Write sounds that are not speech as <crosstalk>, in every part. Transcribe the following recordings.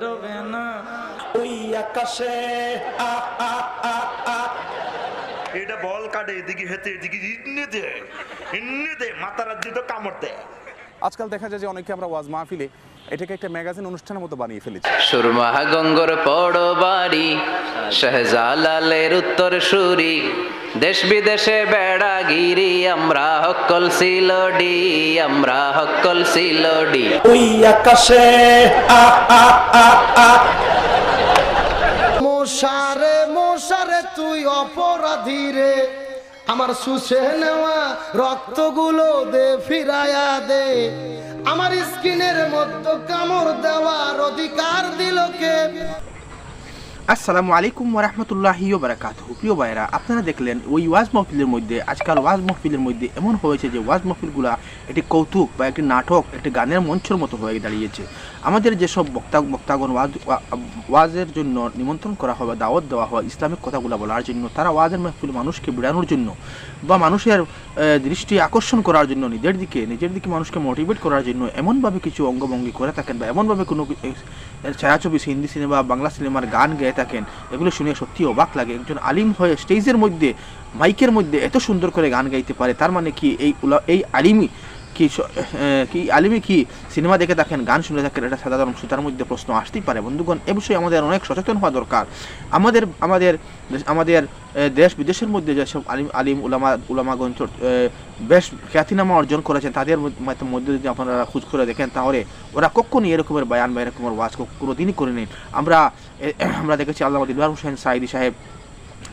ডোবে না। ওই আকাশে আ আ আ আ। এটা বল কাটে এদিকে হেতে এদিকে ইন্নে দে ইন্নে দে মাথা রাজ্যে তো কামড় দেয়। আজকাল দেখা যায় যে অনেকে আমরা ওয়াজ মাহফিলে এটাকে একটা ম্যাগাজিন অনুষ্ঠানের মতো বানিয়ে ফেলেছি। সুরমা গঙ্গর পড় বাড়ি শাহজালালের উত্তর সুরি দেশ বিদেশে বেড়াগিরি আমরা হকল সিলডি আমরা হকল সিলডি ওই আকাশে আ আ আ আ। মশারে মশারে তুই অপরাধী রে। আমার সুসে নেওয়া রক্তগুলো দে, ফিরায়া দে। আমার স্কিনের মতো কামড় দেওয়ার অধিকার দিল কে? আসসালামু আলাইকুম ওরহমতুল্লাহি বারাকাতুহু। প্রিয় ভাইরা আপনারা দেখলেন ওই ওয়াজ মহফিলের মধ্যে, আজকাল ওয়াজ মহফিলের মধ্যে এমন হয়েছে যে ওয়াজ মহফিলগুলা একটি কৌতুক বা একটি নাটক, একটি গানের মঞ্চের মতো হয়ে দাঁড়িয়েছে। আমাদের যেসব বক্তা বক্তাগণ ওয়াজ ওয়াজের জন্য নিমন্ত্রণ করা হয় বা দাওয়াত দেওয়া হয় ইসলামিক কথাগুলো বলার জন্য, তারা ওয়াজের মহফিল মানুষকে বিড়ানোর জন্য বা মানুষের দৃষ্টি আকর্ষণ করার জন্য, নিজের দিকে নিজের দিকে মানুষকে মোটিভেট করার জন্য এমনভাবে কিছু অঙ্গভঙ্গি করে থাকেন বা এমনভাবে কোনো ছায়াছবি, হিন্দি সিনেমা, বাংলা সিনেমার গান গেয়ে থাকেন, এগুলো শুনে সত্যি অবাক লাগে। একজন আলিম হয়ে স্টেজের মধ্যে মাইকের মধ্যে এত সুন্দর করে গান গাইতে পারে, তার মানে কি এই এই আলিমই কি কি আলিমই কি সিনেমা দেখে থাকেন, গান শুনে থাকেন, এটা সাধারণ শ্রোতার মধ্যে প্রশ্ন আসতেই পারে। বন্ধুগণ, এ বিষয়ে আমাদের অনেক সচেতন হওয়া দরকার। আমাদের আমাদের আমাদের দেশ বিদেশের মধ্যে যেসব আলিম আলিম উলামা, উলামাগণ বেশ খ্যাতিনামা অর্জন করেছেন, তাদের মধ্য- যদি আপনারা খোঁজ করে দেখেন, তাহলে ওরা কখনই এরকমের বয়ান বা এরকমের ওয়াজ কোনো দিনই করে নেই আমরা আমরা দেখেছি আল্লাহ দিলবার হোসেন সাইদি সাহেব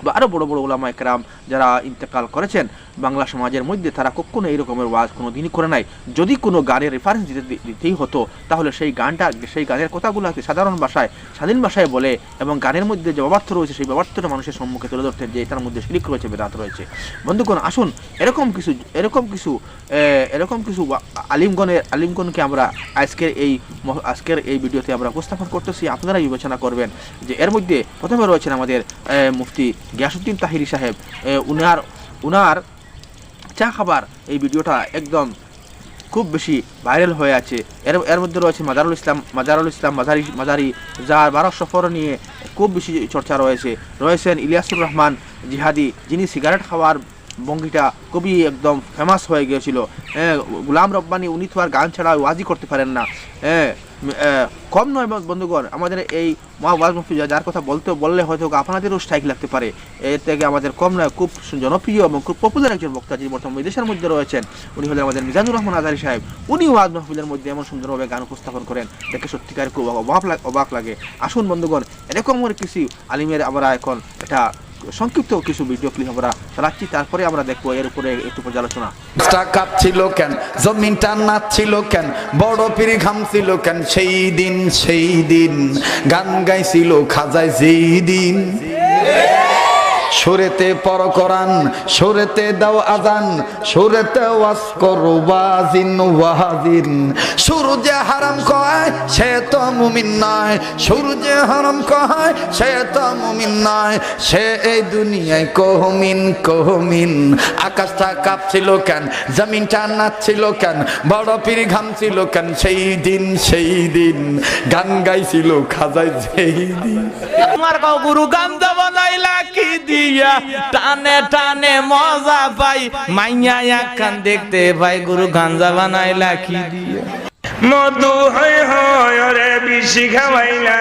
বা আরও বড় বড় ওলামা একরাম যারা ইন্তেকাল করেছেন, বাংলা সমাজের মধ্যে তারা কখনো এই রকমের ওয়াজ কোনো দিনই করে নাই। যদি কোনো গানের রেফারেন্স দিতে দিতেই হতো, তাহলে সেই গানটা, সেই গানের কথাগুলোকে সাধারণ ভাষায়, স্বাধীন ভাষায় বলে এবং গানের মধ্যে যে অবার্থ রয়েছে, সেই অবার্থটা মানুষের সম্মুখে তুলে ধরতেন যে এটার মধ্যে শিরিক রয়েছে, বেদাত রয়েছে। বন্ধুগণ, আসুন, এরকম কিছু এরকম কিছু এরকম কিছু আলিমগণের, আলিমগণকে আমরা আজকের এই আজকের এই ভিডিওতে আমরা উপস্থাপন করতেছি। আপনারা বিবেচনা করবেন যে এর মধ্যে প্রথমে রয়েছেন আমাদের মুফতি গিয়াসুদ্দিন তাহিরি সাহেব উনার উনার চা খাবার এই ভিডিওটা একদম খুব বেশি ভাইরাল হয়ে আছে। এর এর মধ্যে রয়েছে মাজারুল ইসলাম মাজারুল ইসলাম মাজারি মাজারি যার বারো সফর নিয়ে খুব বেশি চর্চা রয়েছে। রয়েছেন ইলিয়াসুর রহমান জিহাদি, যিনি সিগারেট খাওয়ার ভঙ্গিটা খুবই একদম ফেমাস হয়ে গিয়েছিল। হ্যাঁ গুলাম রব্বানি, উনি তো আর গান ছাড়া ওয়াজি করতে পারেন না। হ্যাঁ কম নয় বন্ধ- বন্ধুগণ, আমাদের এই মা ওয়াজ যার কথা বলতে বললে হয়তো আপনাদেরও স্ট্রাইক লাগতে পারে। এর থেকে আমাদের কম নয়, খুব জনপ্রিয় এবং খুব পপুলার একজন বক্তা যিনি বর্তমান বিদেশের মধ্যে রয়েছেন। উনি হলেন আমাদের মিজানুর রহমান আজারি সাহেব। উনি ওয়াজ মাহফিলের মধ্যে এমন সুন্দরভাবে গান উপস্থাপন করেন, দেখে সত্যিকার খুব অবাক অবাক লাগে। আসুন বন্ধুগণ, এরকম কিছু আলিমের আমরা এখন এটা সংক্ষিপ্ত কিছু ভিডিও ক্লিপ আমরা চালাচ্ছি তারপরে আমরা দেখব এর উপরে একটু পর্যালোচনা। কাঁপছিল কেন? জমিনটা নাচছিল কেন? বড় পিড়ি ঘামছিল কেন? সেই দিন সেই দিন। গান গাইছিল খাজায় যেই দিন সুরেতে পর করান সুরেতে দাও আজান, সুরেতে ওয়াজ করো ওয়াজিন ওয়াজিন। সূর্যে হারাম কয় সে তো মুমিন নয়, সূর্যে হারাম কয় সে তো মুমিন নয়, সে এই দুনিয়ায় কহমিন কহমিন আকাশটা কাঁপছিল কেন, জমিনটা নাচছিল কেন, বড় পীর ঘামছিল কেন, সেই দিন সেই দিন। গান গাইছিল খাজাই সেই দিন। কাউ গুরু গান্দা বানাইলা কি দিয়া, টানে টানে মজা পাই, মাইয়া একখান দেখতে ভাই গুরু গাঞ্জা বানাইলা কি দিয়া। মধু হয় হয় রে বিশি খাওয়াইলা।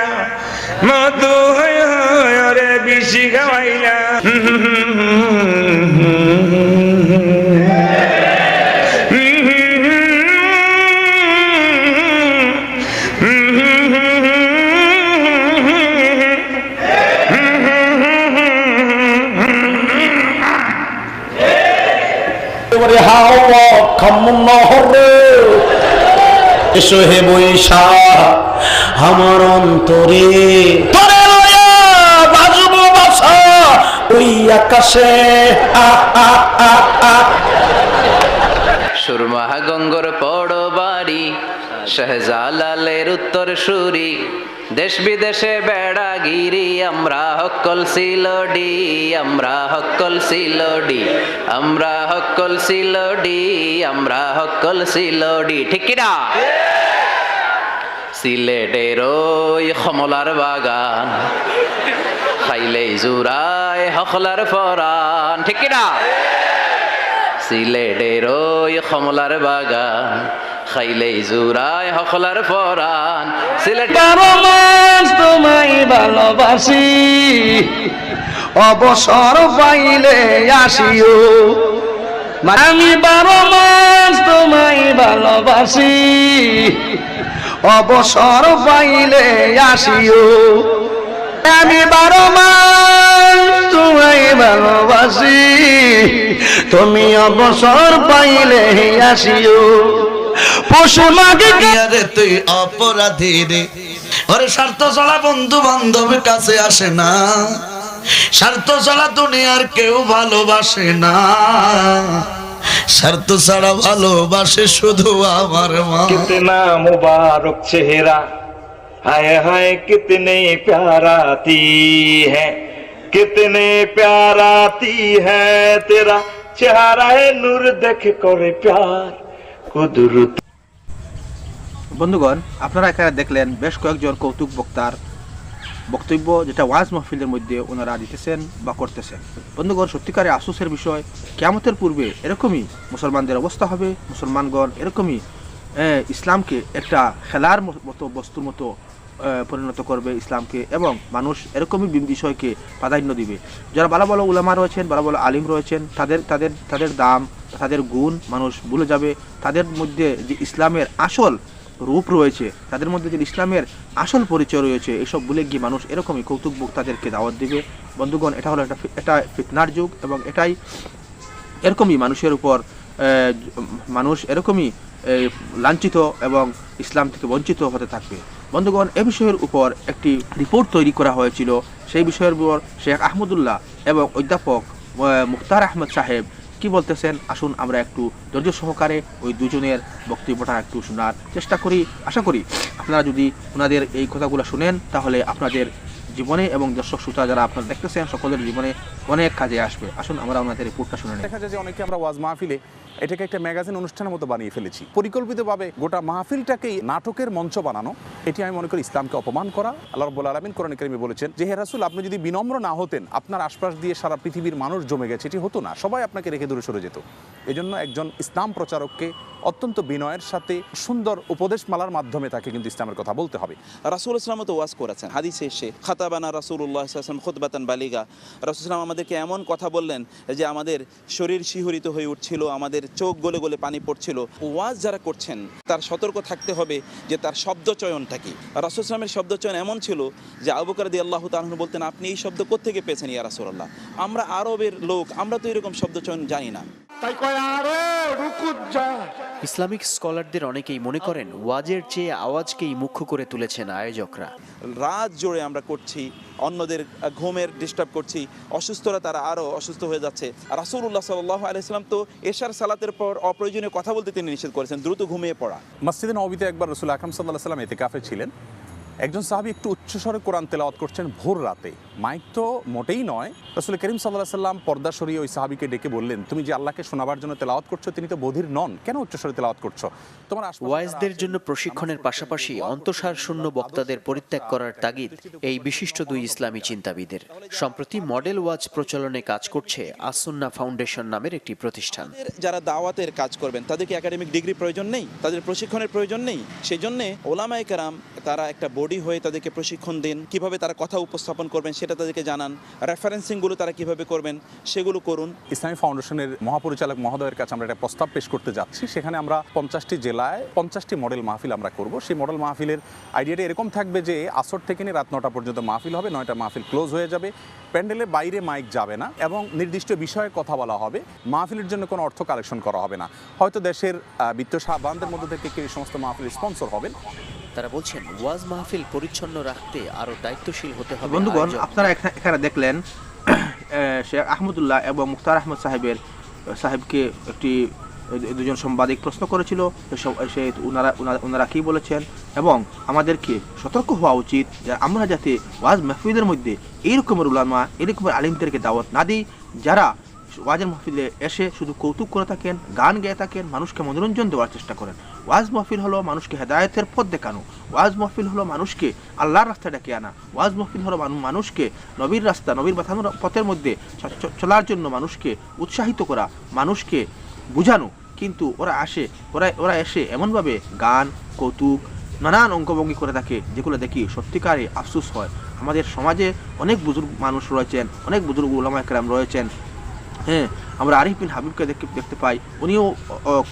মধু হয় হয় রে বিশি খাওয়াইলা। এসো হে আমার অন্তরে। ওই আকাশে। সুরমা গঙ্গর পড় বাড়ি, শাহজালালের উত্তর সুরি। দেশ বিদেশে বেড়াগিরি, আমরা হকল সিলডি, আমরা হকল সিলডি, আমরা হকল সিলডি, আমরা হকল সিলডি। ঠিক কিনা? সিলেটের ওই কমলার বাগান। খাইলেই জুরায় হকলার ফরান। ঠিক কিনা? সিলেটের ওই কমলার বাগান। খাইলেই জুরায় হকলার ফরান। সিলেট তোমায় ভালোবাসি, অবসর পাইলে আসিও। আমি বারো মাস তোমায় ভালোবাসি অবসর পাইলে আসিও। আমি বারো মাস তোমায় ভালোবাসি। তুমি অবসর পাইলে আসিও। পশু আরে তুই অপরাধী রে। ওরে স্বার্থ ছাড়া বন্ধু বান্ধব কাছে আসে না। স্বার্থ ছাড়া দুনিয়ার কেউ ভালোবাসে না। স্বার্থ ছাড়া ভালোবাসে শুধু আমার মা कितना मुबारक चेहरा हाय हाय कितने प्याराती है कितने प्याराती है तेरा चेहरा है नूर देख करे प्यार कुदरत বন্ধুগণ আপনারা এখানে দেখলেন বেশ কয়েকজন কৌতুক বক্তার বক্তব্য যেটা ওয়াজ মাহফিলের মধ্যে ওনারা দিতেছেন বা করতেছেন। বন্ধুগণ, সত্যিকারে আফসোসের বিষয়, কেয়ামতের পূর্বে এরকমই মুসলমানদের অবস্থা হবে, মুসলমানগণ এরকমই ইসলামকে একটা খেলার মতো, বস্তুর মতো পরিণত করবে ইসলামকে এবং মানুষ এরকমই বিষয়কে প্রাধান্য দিবে। যারা ভালো ভালো উলামা রয়েছেন, ভালো ভালো আলিম রয়েছেন, তাদের তাদের তাদের দাম, তাদের গুণ মানুষ ভুলে যাবে। তাদের মধ্যে যে ইসলামের আসল রূপ রয়েছে। তাদের মধ্যে যে ইসলামের আসল পরিচয় রয়েছে, এসব ভুলে গিয়ে মানুষ এরকমই কৌতুক তাদেরকে দাওয়াত দিবে। বন্ধুগণ, এটা হলো একটা এটা ফিতনার যুগ এবং এটাই এরকমই মানুষের উপর মানুষ এরকমই লাঞ্ছিত এবং ইসলাম থেকে বঞ্চিত হতে থাকবে। বন্ধুগণ, এ বিষয়ের উপর একটি রিপোর্ট তৈরি করা হয়েছিল। সেই বিষয়ের উপর শেখ আহমদুল্লাহ এবং অধ্যাপক মুখতার আহমদ সাহেব কি বলতেছেন? আসুন আমরা একটু ধৈর্য সহকারে ওই দুজনের বক্তব্যটা একটু শোনার চেষ্টা করি। আশা করি আপনারা যদি ওনাদের এই কথাগুলো শুনেন, তাহলে আপনাদের জীবনে এবং দর্শক শ্রোতা যারা আপনারা দেখতেছেন, সকলের জীবনে অনেক কাজে আসবে। আসুন আমরা ওনাদের রিপোর্টটা শুনে দেখা যায় যে অনেকে আমরা ওয়াজ মাহফিলে এটাকে একটা ম্যাগাজিন অনুষ্ঠানের মতো বানিয়ে ফেলেছি। পরিকল্পিতভাবে গোটা মাহফিলটাকেই নাটকের মঞ্চ বানানো, এটি আমি মনে করি ইসলামকে অপমান করা। আল্লাহ রব্বুল আলমিন কোরআন করিমে বলেছেন যে, হে রাসূল, আপনি যদি বিনম্র না হতেন, আপনার আশপাশ দিয়ে সারা পৃথিবীর মানুষ জমে গেছে, এটি হতো না। সবাই আপনাকে রেখে দূরে সরে যেত। এজন্য একজন ইসলাম প্রচারককে অত্যন্ত বিনয়ের সাথে সুন্দর উপদেশমালার মাধ্যমে তাকে কিন্তু ইসলামের কথা বলতে হবে। রাসুল ইসলাম তো ওয়াজ করেছেন। হাদিসে এসে খাতাবানা রাসুল্লাহ ইসলাম খুদবাতান বালিগা। রাসুল ইসলাম আমাদেরকে এমন কথা বললেন যে আমাদের শরীর শিহরিত হয়ে উঠছিল, আমাদের চোখ গলে গলে পানি পড়ছিল। ওয়াজ যারা করছেন, তার সতর্ক থাকতে হবে যে তার শব্দচয়নটা কি। রাসুল ইসলামের শব্দচয়ন এমন ছিল যে আবুকার দি আল্লাহ তাহন বলতেন, আপনি এই শব্দ কোথেকে পেয়েছেন ইয়া রাসুল্লাহ আমরা আরবের লোক, আমরা তো এরকম শব্দচয়ন জানি না। তাই কয় আরে রুকুত যা। ইসলামিক স্কলারদের অনেকেই মনে করেন ওয়াজের চেয়ে আওয়াজকেই মুখ্য করে তুলেছেন আয়োজকরা। রাত জোরে আমরা করছি অন্যদের ঘুমের ডিস্টার্ব করছি অসুস্থরা তারা আরও অসুস্থ হয়ে যাচ্ছে। রাসুল্লাহ সাল্লাহ আলাইসলাম তো এশার সালাতের পর অপ্রয়োজনীয় কথা বলতে তিনি নিষেধ করেছেন দ্রুত ঘুমিয়ে পড়া। মসজিদে নবীতে একবার রসুল আকরম সাল্লাহ সাল্লাম এতে কাফে ছিলেন। একজন সাহাবি একটু উচ্চস্বরে কোরআন তেলাওয়াত করছেন ভোর রাতে। মাইক তো মোটেই নয়। রসুল করিম সাল্লাহ সাল্লাম পর্দা সরিয়ে ওই সাহাবিকে ডেকে বললেন তুমি যে আল্লাহকে শোনাবার জন্য তেলাওয়াত করছ তিনি তো বধির নন। কেন উচ্চস্বরে তেলাওয়াত করছ? তোমার ওয়াইজদের জন্য প্রশিক্ষণের পাশাপাশি অন্তঃসার শূন্য বক্তাদের পরিত্যাগ করার তাগিদ এই বিশিষ্ট দুই ইসলামী চিন্তাবিদের। সম্প্রতি মডেল ওয়াজ প্রচলনে কাজ করছে আসুন্না ফাউন্ডেশন নামের একটি প্রতিষ্ঠান। যারা দাওয়াতের কাজ করবেন তাদেরকে একাডেমিক ডিগ্রি প্রয়োজন নেই? তাদের প্রশিক্ষণের প্রয়োজন নেই? সেই জন্যে ওলামাই কারাম তারা একটা বডি হয়ে তাদেরকে প্রশিক্ষণ দিন। কীভাবে তারা কথা উপস্থাপন করবেন সেটা তাদেরকে জানান। রেফারেন্সিংগুলো তারা কীভাবে করবেন, সেগুলো করুন। ইসলামী ফাউন্ডেশনের মহাপরিচালক মহোদয়ের কাছে আমরা একটা প্রস্তাব পেশ করতে যাচ্ছি। সেখানে আমরা পঞ্চাশটি জেলায় পঞ্চাশটি মডেল মাহফিল আমরা করব। সেই মডেল মাহফিলের আইডিয়াটা এরকম থাকবে যে আসর থেকে নিয়ে রাত নটা পর্যন্ত মাহফিল হবে, নয়টা মাহফিল ক্লোজ হয়ে যাবে। প্যান্ডেলের বাইরে মাইক যাবে না এবং নির্দিষ্ট বিষয়ে কথা বলা হবে। মাহফিলের জন্য কোনো অর্থ কালেকশন করা হবে না। হয়তো দেশের বিত্ত সাবানদের মধ্যে থেকে এই সমস্ত মাহফিল স্পন্সর হবেন? তারা বলছেন ওয়াজ মাহফিল পরিচ্ছন্ন রাখতে আরও দায়িত্বশীল হতে হবে বন্ধুগণ আপনারা এখানে দেখলেন <clears throat> শেখ আহমদুল্লাহ এবং মুখতার আহমদ সাহেবের সাহেবকে একটি দুজন সাংবাদিক প্রশ্ন করেছিল সে ওনারা ওনারা- কি বলেছেন? এবং আমাদেরকে সতর্ক হওয়া উচিত যে আমরা যাতে ওয়াজ মাহফিদের মধ্যে এই রকমের উলামা এই রকমের আলিমদেরকে দাওয়াত না দিই যারা ওয়াজের মাহফিলে এসে শুধু কৌতুক করে থাকেন, গান গেয়ে থাকেন, মানুষকে মনোরঞ্জন দেওয়ার চেষ্টা করেন। ওয়াজ মাহফিল হলো মানুষকে হেদায়তের পথ দেখানো। ওয়াজ মাহফিল হলো মানুষকে আল্লাহর রাস্তা ডেকে আনা। ওয়াজ মাহফিল হলো মানুষকে নবীর রাস্তা, নবীর বাথানোর পথের মধ্যে চলার জন্য মানুষকে উৎসাহিত করা, মানুষকে বুঝানো। কিন্তু ওরা আসে, ওরা ওরা এসে এমনভাবে গান, কৌতুক, নানান অঙ্গভঙ্গি করে থাকে, যেগুলো দেখি সত্যিকারে আফসোস হয়। আমাদের সমাজে অনেক বুজুর্গ মানুষ রয়েছেন, অনেক বুজুর্গ উলামা একরাম রয়েছেন। হ্যাঁ আমরা আরিফ বিন হাবিবকে দেখতে দেখতে পাই। উনিও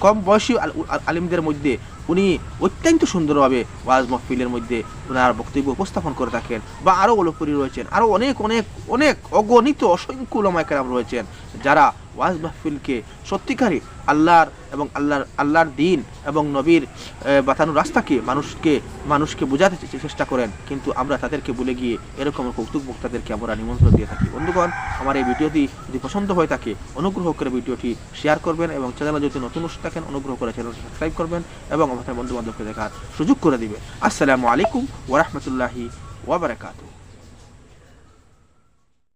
কম বয়সী আল- আল- আলিমদের মধ্যে। উনি অত্যন্ত সুন্দরভাবে ওয়াজ মহফিলের মধ্যে ওনার বক্তব্য উপস্থাপন করে থাকেন। বা আরও অলপরি রয়েছেন। আরও অনেক অনেক অনেক অগণিত অসংখ্য লমায়কেরাম রয়েছেন। যারা ওয়াজ মাহফিলকে সত্যিকারই আল্লাহর এবং আল্লাহর আল্লাহর দিন এবং নবীর আহ, বাতানো রাস্তাকে মানুষকে মানুষকে বোঝাতে চেষ্টা করেন কিন্তু আমরা তাদেরকে বলে গিয়ে এরকম কৌতুক বক্তাদেরকে আমরা নিমন্ত্রণ দিয়ে থাকি। বন্ধুগণ আমার এই ভিডিওটি যদি পছন্দ হয়ে থাকে অনুগ্রহ করে ভিডিওটি শেয়ার করবেন এবং চ্যানেলে যদি নতুন থাকেন অনুগ্রহ করে চ্যানেলটি সাবস্ক্রাইব করবেন এবং আমাদের বন্ধু বান্ধবকে দেখার সুযোগ করে দিবেন। আসসালামু আলাইকুম ওরহমতুল্লাহি ওয়াবারাকাতুহ